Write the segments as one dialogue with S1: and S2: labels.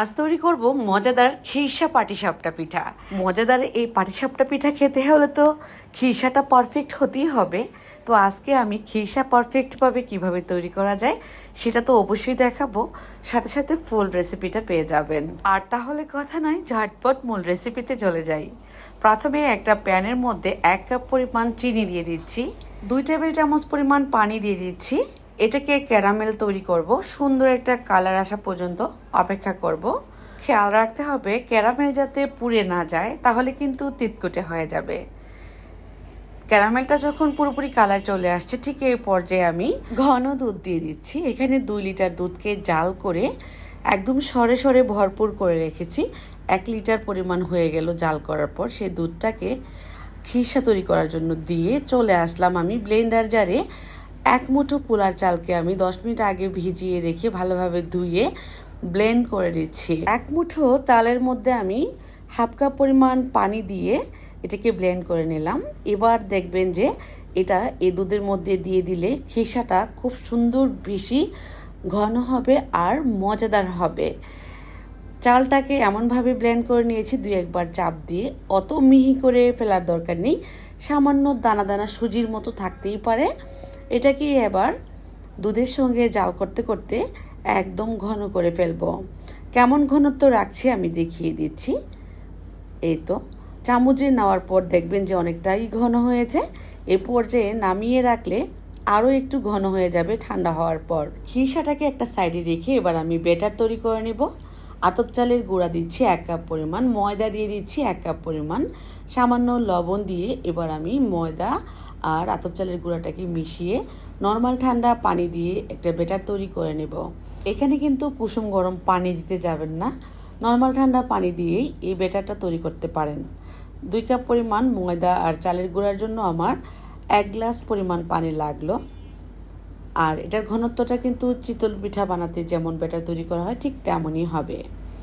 S1: আজ তৈরি করব মজাদার খিরসা পাটিসাপটা পিঠা। মজাদার এই পাটিসাপটা পিঠা খেতে হলে তো খিরসাটা পারফেক্ট হতেই হবে। তো আজকে আমি খিরসা পারফেক্টভাবে কীভাবে তৈরি করা যায় সেটা তো অবশ্যই দেখাবো। সাথে সাথে ফুল রেসিপিটা পেয়ে যাবেন। আর তাহলে কথা নয়, ঝটপট মূল রেসিপিতে চলে যাই। প্রথমে একটা প্যানের মধ্যে এক কাপ পরিমাণ চিনি দিয়ে দিচ্ছি। দুই টেবিল চামচ পরিমাণ পানি দিয়ে দিচ্ছি। এটাকে ক্যারামেল তৈরি করব। সুন্দর একটা কালার আসা পর্যন্ত অপেক্ষা করব। খেয়াল রাখতে হবে, ক্যারামেল যাতে পুড়ে না যায়, তাহলে কিন্তু তিতকুটে হয়ে যাবে। ক্যারামেলটা যখন পুরোপুরি কালার চলে আসছে, ঠিক এই পর্যায়ে আমি ঘন দুধ দিয়ে দিচ্ছি। এখানে দুই লিটার দুধকে জাল করে একদম সরে সরে ভরপুর করে রেখেছি। এক লিটার পরিমাণ হয়ে গেল জাল করার পর। সেই দুধটাকে খিসা তৈরি করার জন্য দিয়ে চলে আসলাম আমি ব্লেন্ডার জারে। এক মুঠো পোলার চালকে আমি দশ মিনিট আগে ভিজিয়ে রেখে ভালোভাবে ধুয়ে ব্লেন্ড করে দিচ্ছি এক মুঠো চালের মধ্যে আমি হাফ কাপ পরিমাণ পানি দিয়ে এটাকে ব্লেন্ড করে নিলাম। এবার দেখবেন যে এটা এই দুধের মধ্যে দিয়ে দিলে খেসাটা খুব সুন্দর বেশি ঘন হবে আর মজাদার হবে। চালটাকে এমনভাবে ব্লেন্ড করে নিয়েছি দুই একবার চাপ দিয়ে। অত মিহি করে ফেলার দরকার নেই। সামান্য দানা দানা সুজির মতো থাকতেই পারে। এটাকে এবার দুধের সঙ্গে জাল করতে করতে একদম ঘন করে ফেলব। কেমন ঘনত্ব রাখছি আমি দেখিয়ে দিচ্ছি। এই তো, চামচে নেওয়ার পর দেখবেন যে অনেকটাই ঘন হয়েছে। এ পর্যায়ে নামিয়ে রাখলে আরও একটু ঘন হয়ে যাবে ঠান্ডা হওয়ার পর। খিসাটাকে একটা সাইডে রেখে এবার আমি বেটার তৈরি করে নেব। আতপ চালের গুঁড়া দিচ্ছি এক কাপ পরিমাণ, ময়দা দিয়ে দিচ্ছি এক কাপ পরিমাণ। সামান্য লবণ দিয়ে এবার আমি ময়দা আর আতপ চালের গুঁড়াটাকে মিশিয়ে নর্মাল ঠান্ডা পানি দিয়ে একটা বেটার তৈরি করে নেব। এখানে কিন্তু কুসুম গরম পানি দিতে যাবেন না। নর্মাল ঠান্ডা পানি দিয়েই এই বেটারটা তৈরি করতে পারেন। দুই কাপ পরিমাণ ময়দা আর চালের গুঁড়ার জন্য আমার এক গ্লাস পরিমাণ পানি লাগল। আর এটার ঘনত্বটা কিন্তু চিতল পিঠা বানাতে যেমন ব্যাটার তৈরি করা হয়, ঠিক তেমনই হবে।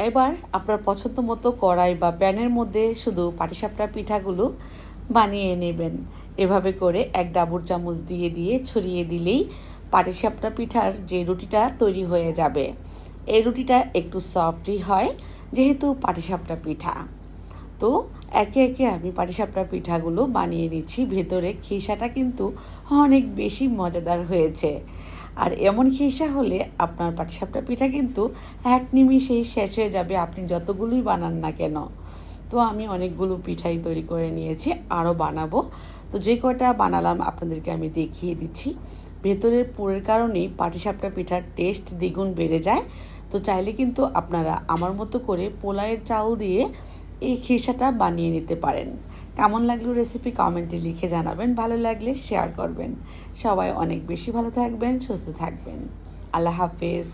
S1: এবার আপনার পছন্দ মতো কড়াই বা প্যানের মধ্যে শুধু পাটিসাপটা পিঠাগুলো বানিয়ে নেবেন। এভাবে করে এক ডাবুর চামচ দিয়ে দিয়ে ছড়িয়ে দিলেই পাটিসাপটা পিঠার যে রুটিটা তৈরি হয়ে যাবে। এই রুটিটা একটু সফটই হয়, যেহেতু পাটিসাপটা পিঠা। তো একে একে আমি পাটিসাপটা পিঠাগুলো বানিয়ে নিচ্ছি। ভেতরে খিসাটা কিন্তু অনেক বেশি মজাদার হয়েছে। আর এমন খিসা হলে আপনার পাটিসাপটা পিঠা কিন্তু এক নিমিষেই শেষ হয়ে যাবে। আপনি যতগুলোই বানান না কেন। তো আমি অনেকগুলো পিঠাই তৈরি করে নিয়েছি, আরও বানাবো। তো যে কয়টা বানালাম আপনাদেরকে আমি দেখিয়ে দিচ্ছি। ভেতরের পুরের কারণেই পাটিসাপটা পিঠার টেস্ট দ্বিগুণ বেড়ে যায়। তো চাইলে কিন্তু আপনারা আমার মতো করে পোলাইয়ের চাল দিয়ে এই খিসাটা বানিয়ে নিতে পারেন। কেমন লাগল রেসিপি কমেন্টে লিখে জানাবেন। ভালো লাগলে শেয়ার করবেন। সবাই অনেক বেশি ভালো থাকবেন, সুস্থ থাকবেন। আল্লাহ হাফেজ।